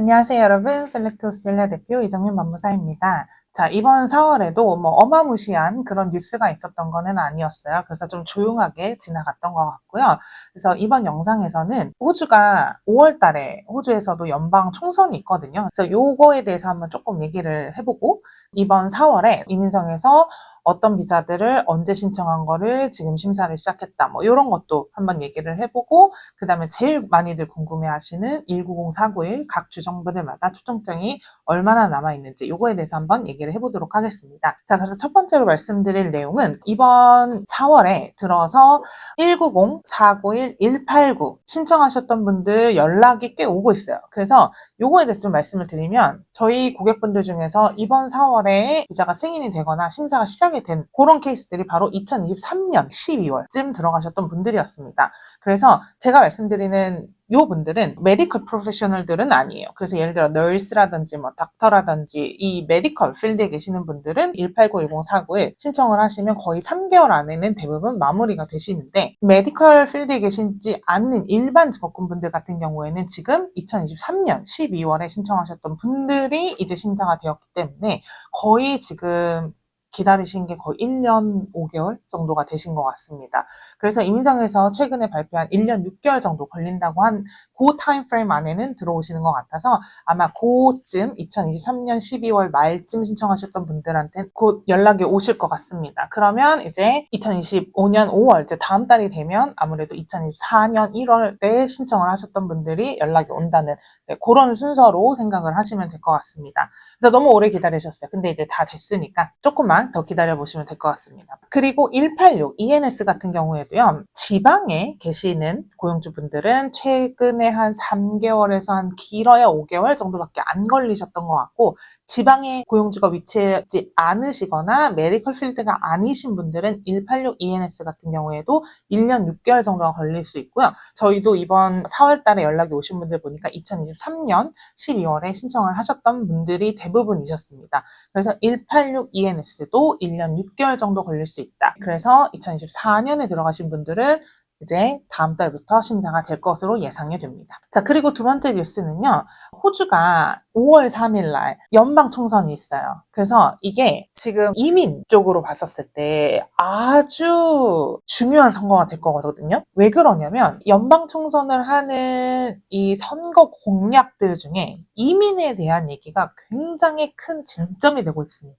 안녕하세요, 여러분. 셀렉트 오스트레일리아 대표 이정민 법무사입니다. 자, 이번 4월에도 뭐 어마무시한 그런 뉴스가 있었던 거는 아니었어요. 그래서 좀 조용하게 지나갔던 것 같고요. 그래서 이번 영상에서는 호주가 5월 달에 호주에서도 연방 총선이 있거든요. 그래서 요거에 대해서 한번 조금 얘기를 해보고 이번 4월에 이민성에서 어떤 비자들을 언제 신청한 거를 지금 심사를 시작했다. 뭐 이런 것도 한번 얘기를 해보고 그 다음에 제일 많이들 궁금해하시는 190, 491 각 주정부들마다 초청장이 얼마나 남아 있는지 요거에 대해서 한번 얘기를 해보도록 하겠습니다. 자, 그래서 첫 번째로 말씀드릴 내용은 이번 4월에 들어서 190, 491, 189 신청하셨던 분들 연락이 꽤 오고 있어요. 그래서 요거에 대해서 좀 말씀을 드리면 저희 고객분들 중에서 이번 4월에 비자가 승인이 되거나 심사가 시작이 된 그런 케이스들이 바로 2023년 12월쯤 들어가셨던 분들이었습니다. 그래서 제가 말씀드리는 요 분들은 메디컬 프로페셔널들은 아니에요. 그래서 예를 들어 널스라든지 뭐 닥터라든지 이 메디컬 필드에 계시는 분들은 1891049에 신청을 하시면 거의 3개월 안에는 대부분 마무리가 되시는데 메디컬 필드에 계시지 않는 일반 직업군분들 같은 경우에는 지금 2023년 12월에 신청하셨던 분들이 이제 심사가 되었기 때문에 거의 지금 기다리신 게 거의 1년 5개월 정도가 되신 것 같습니다. 그래서 이민정에서 최근에 발표한 1년 6개월 정도 걸린다고 한 그 타임프레임 안에는 들어오시는 것 같아서 아마 그쯤 2023년 12월 말쯤 신청하셨던 분들한테 곧 연락이 오실 것 같습니다. 그러면 이제 2025년 5월, 이제 다음 달이 되면 아무래도 2024년 1월에 신청을 하셨던 분들이 연락이 온다는 네, 그런 순서로 생각을 하시면 될 것 같습니다. 그래서 너무 오래 기다리셨어요. 근데 이제 다 됐으니까 조금만 더 기다려 보시면 될 것 같습니다. 그리고 186 ENS 같은 경우에도요. 지방에 계시는 고용주분들은 최근에 한 3개월에서 한 길어야 5개월 정도밖에 안 걸리셨던 것 같고 지방에 고용주가 위치하지 않으시거나 메디컬 필드가 아니신 분들은 186 ENS 같은 경우에도 1년 6개월 정도가 걸릴 수 있고요. 저희도 이번 4월 달에 연락이 오신 분들 보니까 2023년 12월에 신청을 하셨던 분들이 대부분이셨습니다. 그래서 186 ENS도 1년 6개월 정도 걸릴 수 있다. 그래서 2024년에 들어가신 분들은 이제 다음 달부터 심사가 될 것으로 예상이 됩니다. 자, 그리고 두 번째 뉴스는요. 호주가 5월 3일 날 연방 총선이 있어요. 그래서 이게 지금 이민 쪽으로 봤었을 때 아주 중요한 선거가 될 거거든요. 왜 그러냐면 연방 총선을 하는 이 선거 공약들 중에 이민에 대한 얘기가 굉장히 큰 쟁점이 되고 있습니다.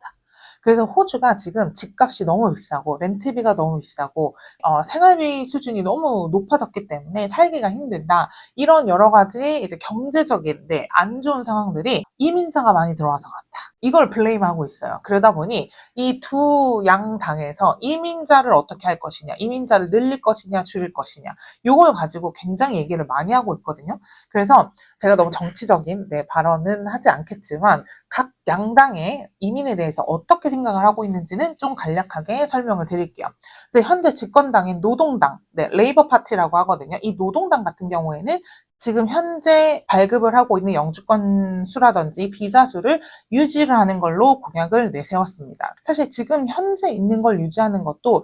그래서 호주가 지금 집값이 너무 비싸고 렌트비가 너무 비싸고 어, 생활비 수준이 너무 높아졌기 때문에 살기가 힘들다. 이런 여러 가지 이제 경제적인 네, 안 좋은 상황들이 이민자가 많이 들어와서 그렇다. 이걸 블레임하고 있어요. 그러다 보니 이 두 양 당에서 이민자를 어떻게 할 것이냐, 이민자를 늘릴 것이냐, 줄일 것이냐, 이걸 가지고 굉장히 얘기를 많이 하고 있거든요. 그래서 제가 너무 정치적인 네, 발언은 하지 않겠지만 각 양당의 이민에 대해서 어떻게 생각을 하고 있는지는 좀 간략하게 설명을 드릴게요. 그래서 현재 집권당인 노동당, 네, 레이버 파티라고 하거든요. 이 노동당 같은 경우에는 지금 현재 발급을 하고 있는 영주권 수라든지 비자 수를 유지를 하는 걸로 공약을 내세웠습니다. 사실 지금 현재 있는 걸 유지하는 것도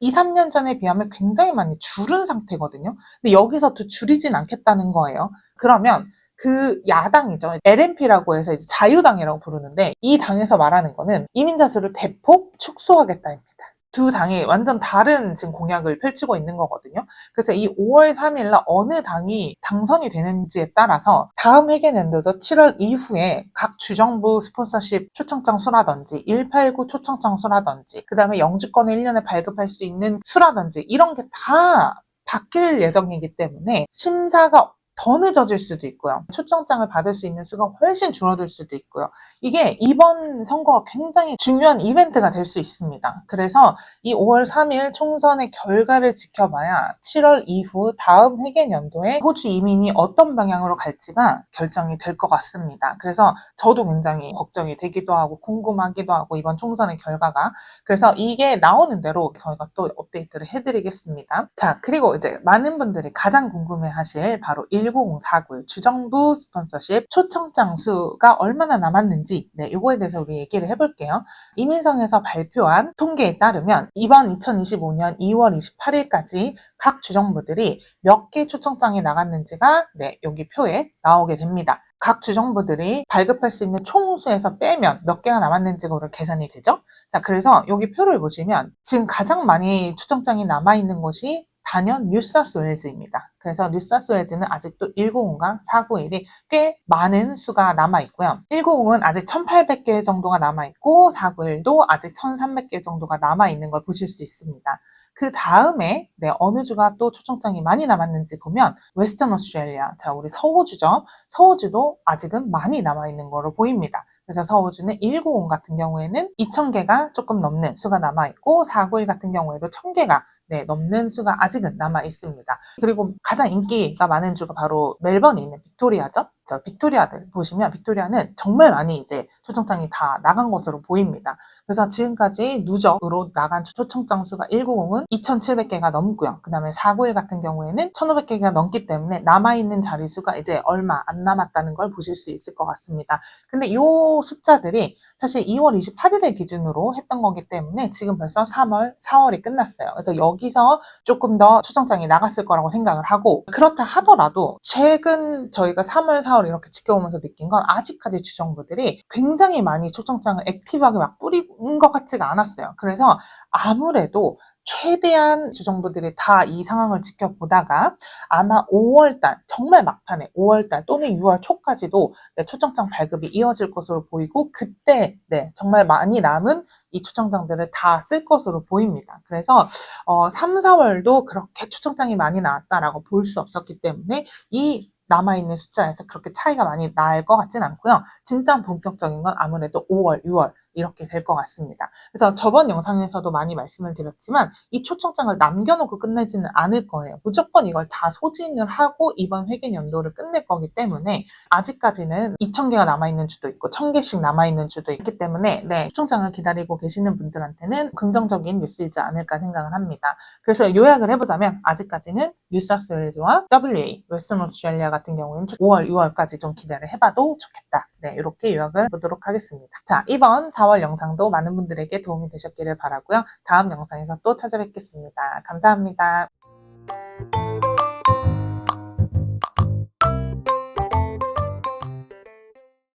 2, 3년 전에 비하면 굉장히 많이 줄은 상태거든요. 근데 여기서 또 줄이진 않겠다는 거예요. 그러면 그 야당이죠. LNP라고 해서 이제 자유당이라고 부르는데 이 당에서 말하는 거는 이민자 수를 대폭 축소하겠다입니다. 두 당이 완전 다른 지금 공약을 펼치고 있는 거거든요. 그래서 이 5월 3일 날 어느 당이 당선이 되는지에 따라서 다음 회계 연도도 7월 이후에 각 주정부 스폰서십 초청장 수라든지 189 초청장 수라든지 그 다음에 영주권을 1년에 발급할 수 있는 수라든지 이런 게 다 바뀔 예정이기 때문에 심사가 더 늦어질 수도 있고요. 초청장을 받을 수 있는 수가 훨씬 줄어들 수도 있고요. 이게 이번 선거가 굉장히 중요한 이벤트가 될 수 있습니다. 그래서 이 5월 3일 총선의 결과를 지켜봐야 7월 이후 다음 회계연도에 호주 이민이 어떤 방향으로 갈지가 결정이 될 것 같습니다. 그래서 저도 굉장히 걱정이 되기도 하고 궁금하기도 하고 이번 총선의 결과가 그래서 이게 나오는 대로 저희가 또 업데이트를 해드리겠습니다. 자 그리고 이제 많은 분들이 가장 궁금해하실 바로 19049 주정부 스폰서십 초청장 수가 얼마나 남았는지 네, 이거에 대해서 우리 얘기를 해볼게요. 이민성에서 발표한 통계에 따르면 이번 2025년 2월 28일까지 각 주정부들이 몇 개 초청장이 나갔는지가 네, 여기 표에 나오게 됩니다. 각 주정부들이 발급할 수 있는 총수에서 빼면 몇 개가 남았는지가 계산이 되죠. 자, 그래서 여기 표를 보시면 지금 가장 많이 초청장이 남아있는 곳이 단연 뉴사스웨일즈입니다. 그래서 뉴사스웨일즈는 아직도 190과 491이 꽤 많은 수가 남아 있고요. 190은 아직 1800개 정도가 남아 있고 491도 아직 1300개 정도가 남아 있는 걸 보실 수 있습니다. 그 다음에 네, 어느 주가 또 초청장이 많이 남았는지 보면 웨스턴 오스트레일리아, 자 우리 서호주죠. 서호주도 아직은 많이 남아 있는 거로 보입니다. 그래서 서호주는 190 같은 경우에는 2000개가 조금 넘는 수가 남아 있고 491 같은 경우에도 1000개가 네, 넘는 수가 아직은 남아 있습니다. 그리고 가장 인기가 많은 주가 바로 멜번에 있는 빅토리아죠. 저 빅토리아들 보시면 빅토리아는 정말 많이 이제 초청장이 다 나간 것으로 보입니다. 그래서 지금까지 누적으로 나간 초청장 수가 190은 2,700개가 넘고요. 그 다음에 491 같은 경우에는 1,500개가 넘기 때문에 남아있는 자리 수가 이제 얼마 안 남았다는 걸 보실 수 있을 것 같습니다. 근데 이 숫자들이 사실 2월 28일을 기준으로 했던 거기 때문에 지금 벌써 3월, 4월이 끝났어요. 그래서 여기서 조금 더 초청장이 나갔을 거라고 생각을 하고 그렇다 하더라도 최근 저희가 3월, 4월 이렇게 지켜보면서 느낀 건 아직까지 주정부들이 굉장히 많이 초청장을 액티브하게 막 뿌린 것 같지가 않았어요. 그래서 아무래도 최대한 주정부들이 다 이 상황을 지켜보다가 아마 5월달, 정말 막판에 5월달 또는 6월 초까지도 네, 초청장 발급이 이어질 것으로 보이고 그때 네, 정말 많이 남은 이 초청장들을 다 쓸 것으로 보입니다. 그래서 어, 3, 4월도 그렇게 초청장이 많이 나왔다라고 볼 수 없었기 때문에 이 남아있는 숫자에서 그렇게 차이가 많이 날 것 같진 않고요. 진짜 본격적인 건 아무래도 5월, 6월 이렇게 될 것 같습니다. 그래서 저번 영상에서도 많이 말씀을 드렸지만 이 초청장을 남겨놓고 끝내지는 않을 거예요. 무조건 이걸 다 소진을 하고 이번 회계 연도를 끝낼 거기 때문에 아직까지는 2,000개가 남아있는 주도 있고 1,000개씩 남아있는 주도 있기 때문에 네, 초청장을 기다리고 계시는 분들한테는 긍정적인 뉴스이지 않을까 생각을 합니다. 그래서 요약을 해보자면 아직까지는 뉴사스웨일즈와 WA, 웨스턴 오스트레일리아 같은 경우는 5월, 6월까지 좀 기대를 해봐도 좋겠다. 네, 이렇게 요약을 해보도록 하겠습니다. 자, 이번 4월 영상도 많은 분들에게 도움이 되셨기를 바라고요. 다음 영상에서 또 찾아뵙겠습니다. 감사합니다.